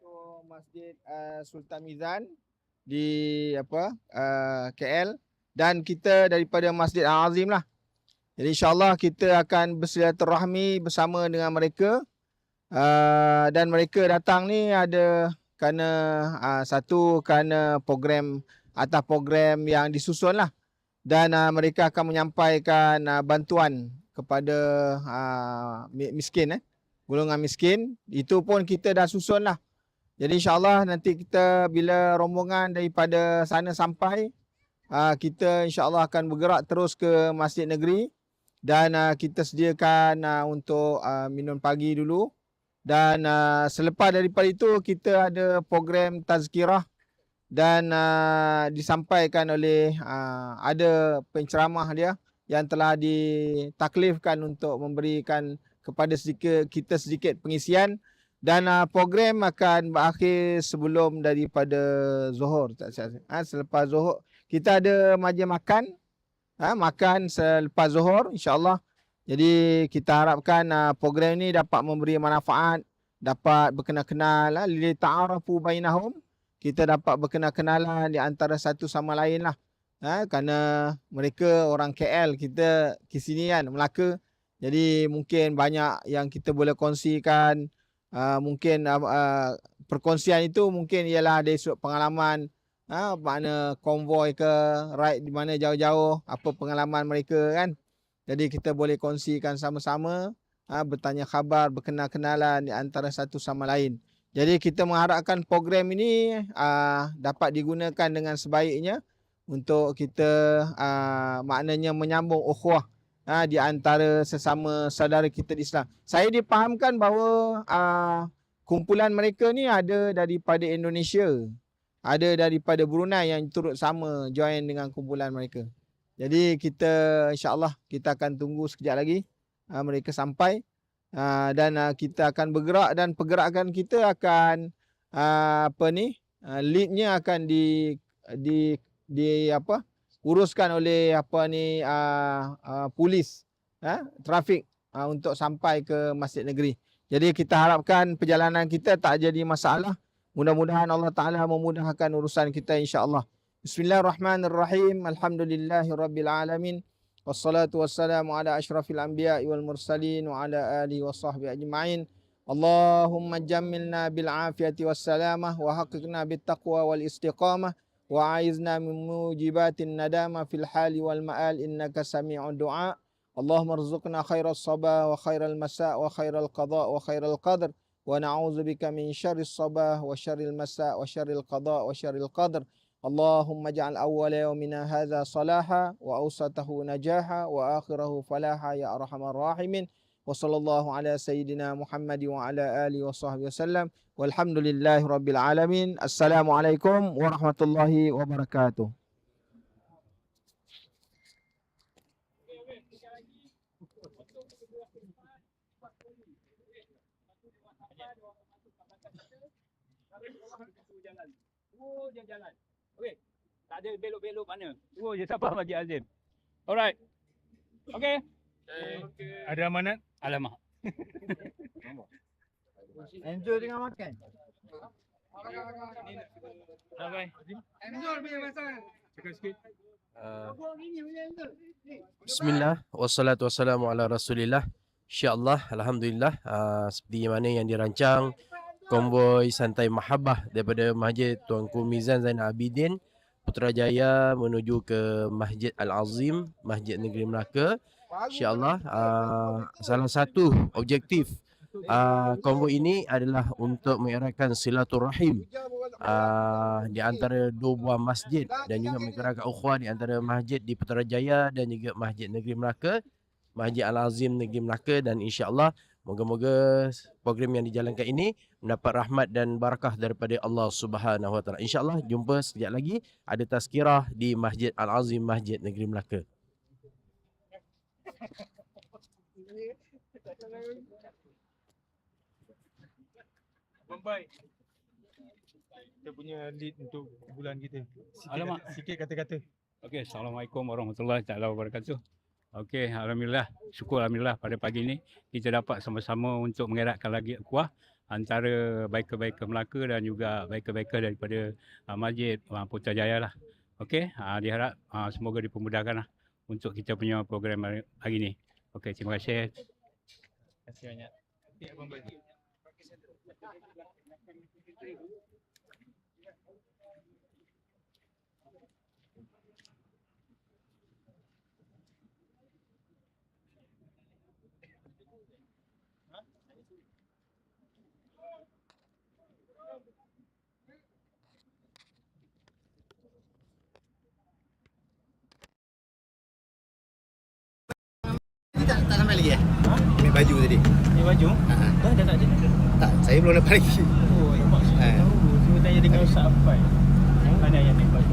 iaitu Masjid uh, Sultan Mizan di apa uh, KL dan kita daripada Masjid Al Azim lah. Jadi insyaallah kita akan bersilaturahmi bersama dengan mereka. Uh, dan mereka datang ni ada kerana uh, satu kerana program atas program yang disusun lah. Dan uh, mereka akan menyampaikan uh, bantuan kepada uh, miskin eh golongan miskin itu pun kita dah susun lah jadi insyaAllah nanti kita bila rombongan daripada sana sampai, uh, kita insyaAllah akan bergerak terus ke Masjid Negeri dan uh, kita sediakan uh, untuk minum pagi dulu. Dan selepas daripada itu kita ada program tazkirah dan disampaikan oleh ada penceramah dia yang telah ditaklifkan untuk memberikan kepada sedikit, kita sedikit pengisian dan uh, program akan berakhir sebelum daripada Zuhur tak silap. Ha, selepas Zuhur kita ada majlis makan. Ha, makan selepas Zuhur insyaallah. Jadi kita harapkan uh, program ini dapat memberi manfaat dapat berkenal-kenal lah li ta'arafu bainahum. Kita dapat berkenal-kenalan di antara satu sama lain lah. Ha, kerana mereka orang KL kita ke sini kan Melaka jadi mungkin banyak yang kita boleh kongsikan uh, mungkin uh, uh, perkongsian itu mungkin ialah dari sudut pengalaman uh, mana konvoi ke ride di mana jauh-jauh apa pengalaman mereka kan. Jadi kita boleh kongsikan sama-sama uh, bertanya khabar berkenal-kenalan di antara satu sama lain. Jadi kita mengharapkan program ini uh, dapat digunakan dengan sebaiknya untuk kita uh, maknanya menyambung ukhuwah ha, di antara sesama saudara kita di Islam. Saya dipahamkan bahawa uh, kumpulan mereka ni ada daripada Indonesia. Ada daripada Brunei yang turut sama join dengan kumpulan mereka. Jadi kita insyaAllah kita akan tunggu sekejap lagi uh, mereka sampai. Uh, dan uh, kita akan bergerak dan pergerakan kita akan uh, apa ni uh, leadnya akan di di di apa uruskan oleh apa ni uh, uh, polis uh, trafik uh, untuk sampai ke masjid negeri. Jadi kita harapkan perjalanan kita tak jadi masalah. Mudah-mudahan Allah Taala memudahkan urusan kita insya-Allah. Bismillahirrahmanirrahim. Alhamdulillahirabbil alamin. Wassalatu wassalamu ala asyrafil anbiya'i wal mursalin wa ala alihi washabbihi ajma'in. Allahumma jammilna bil afiyati was salamah wa haqqiqna bit taqwa wal istiqamah. وعايزنا من موجبات الندامة في الحال والمآل. إنك سميع الدعاء. اللهم ارزقنا خير الصباح وخير المساء وخير القضاء وخير القدر. ونعوذ بك من شر الصباح وشر المساء وشر القضاء وشر القدر. اللهم اجعل أول يومنا هذا صلاحا وأوسطه نجاحا وآخره فلاحا يا أرحم الراحمين. وصلى الله على سيدنا محمد وعلى آله وصحبه وسلم والحمد لله رب العالمين السلام عليكم ورحمة الله وبركاته Dua je jalan. Okey. Tak ada belok-belok mana. Dua je siapa bagi azim. Alright. Okey. Okay. Ada amanat? Alamak. Enjoy dengan makan Bye-bye. Cakap sikit. Uh, Bismillah Wassalatu wassalamu ala rasulillah InsyaAllah Alhamdulillah uh, Seperti mana yang dirancang Konvoi Santai Mahabbah Daripada Masjid Tuanku Mizan Zainal Abidin Putrajaya Menuju ke Masjid Al-Azim Masjid Negeri Melaka InsyaAllah uh, Salah satu objektif uh, Konvoi ini adalah Untuk mengeratkan silaturahim uh, di antara dua buah masjid dan juga menggerakkan ukhuwah di antara masjid di Putrajaya dan juga Masjid Negeri Melaka, Masjid Al-Azim Negeri Melaka dan insya-Allah moga-moga program yang dijalankan ini mendapat rahmat dan barakah daripada Allah Subhanahu Wa Taala. Insya-Allah jumpa sekejap lagi ada tazkirah di Masjid Al-Azim Masjid Negeri Melaka. Bombay. Kita punya lead untuk bulan kita. Sikit Alamak. kata- sikit kata-kata. Okey, Assalamualaikum warahmatullahi taala wabarakatuh. Okey, alhamdulillah. Syukur alhamdulillah pada pagi ni kita dapat sama-sama untuk mengeratkan lagi kuah antara biker-biker Melaka dan juga biker-biker daripada uh, Masjid uh, Putrajaya lah. Okey, uh, diharap uh, semoga dipermudahkan lah untuk kita punya program hari, hari ni. Okey, terima kasih. Terima kasih banyak. Lagi eh? Ha? Ambil baju tadi. Ni baju? Ha. Dah dah tak ada. Tak, saya belum dapat lagi. Oh, nampak saya Eh. tahu. Cuma tanya dengan Ustaz Afai. Mana yang ni baju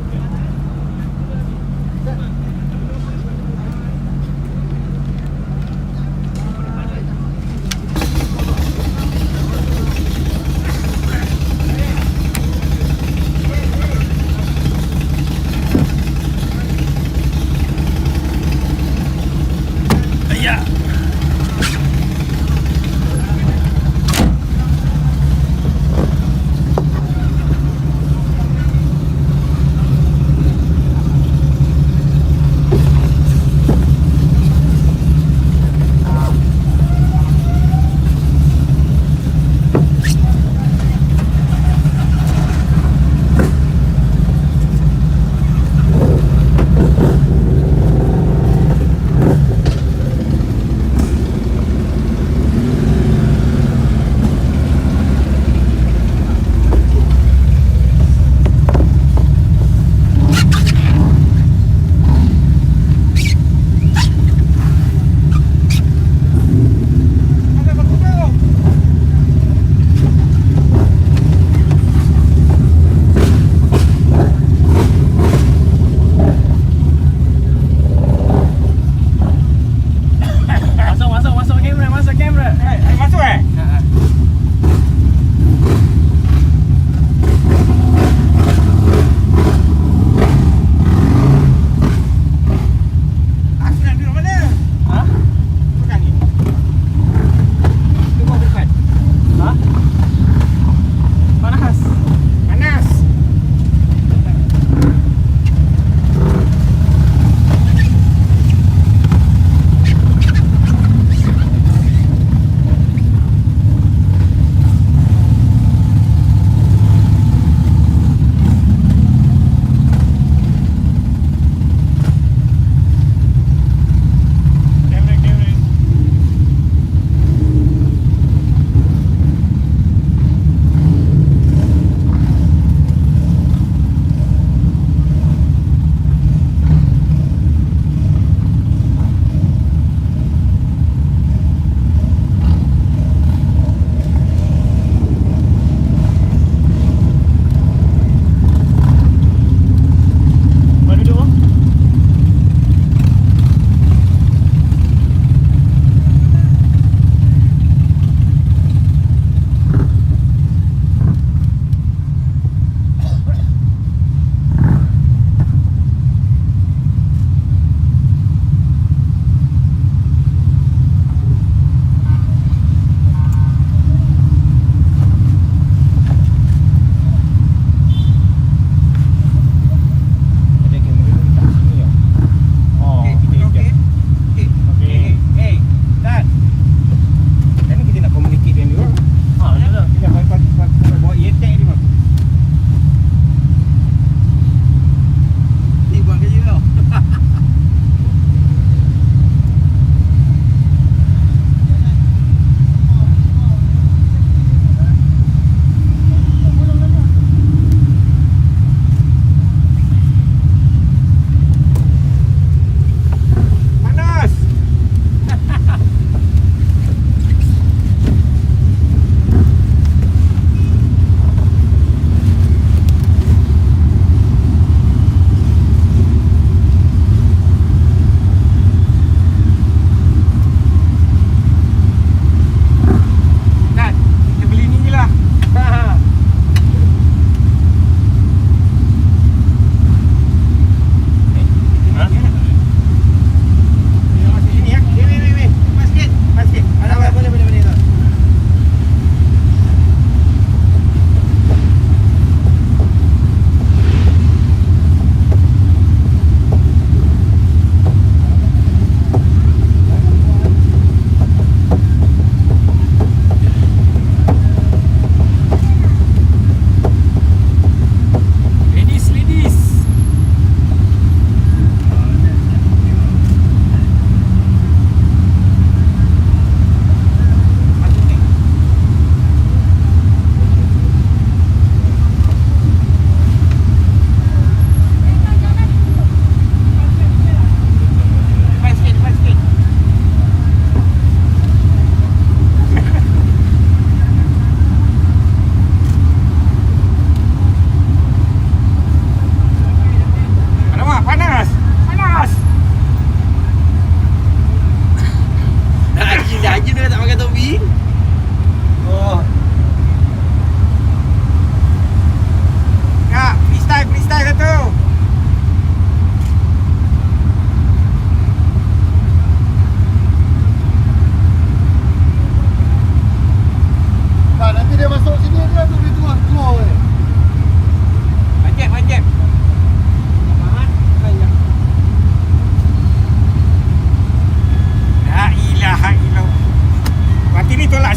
que toda la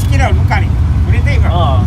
不认得嘛